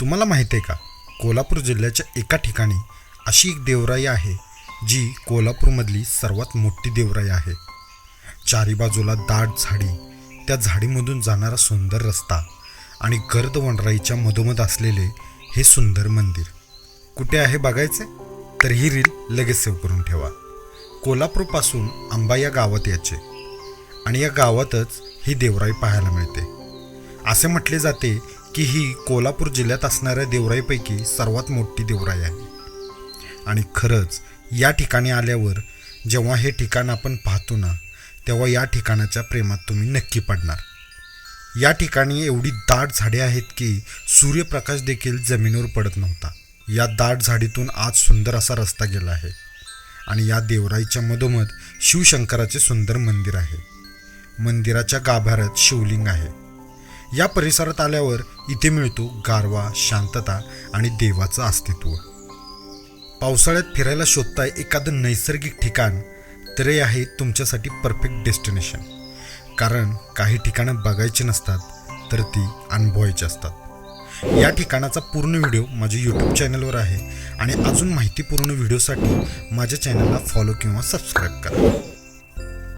तुम्हाला माहिती आहे का? कोल्हापूर जिल्ह्याच्या एका ठिकाणी अशी एक देवराई आहे जी कोल्हापूरमधली सर्वात मोठी देवराई आहे. चारी बाजूला दाट झाडी त्या झाडीमधून जाणारा सुंदर रस्ता आणि गर्द वनराईच्या मधोमध असलेले हे सुंदर मंदिर. कुठे आहे बघायचे? तर ही रील लगेच सेव्ह करून ठेवा. कोल्हापूरपासून आंबा या गावात याचे आणि या गावातच ही देवराई पाहायला मिळते. असे म्हटले जाते की ही कोल्हापूर जिल्ह्यात असणाऱ्या देवराईपैकी सर्वात मोठी देवराई आहे. आणि खरंच या ठिकाणी आल्यावर जेव्हा हे ठिकाण आपण पाहतो ना तेव्हा या ठिकाणाच्या प्रेमात तुम्ही नक्की पडणार. या ठिकाणी एवढी दाट झाडे आहेत की सूर्यप्रकाश देखील जमिनीवर पडत नव्हता. या दाट झाडीतून आज सुंदर असा रस्ता गेला आहे. आणि या देवराईच्या मधोमध शिवशंकराचे सुंदर मंदिर आहे. मंदिराच्या गाभाऱ्यात शिवलिंग आहे. या परिसरात आल्यावर इथे मिळतो गारवा शांतता आणि देवाचं अस्तित्व. पावसाळ्यात फिरायला शोधताय एखादं नैसर्गिक ठिकाण तर हे आहे तुमच्यासाठी परफेक्ट डेस्टिनेशन कारण काही ठिकाणं बघायची नसतात तर ती अनुभवायची असतात. या ठिकाणाचा पूर्ण व्हिडिओ माझ्या यूट्यूब चॅनलवर आहे आणि अजून माहितीपूर्ण व्हिडिओसाठी माझ्या चॅनलला फॉलो किंवा सबस्क्राईब करा.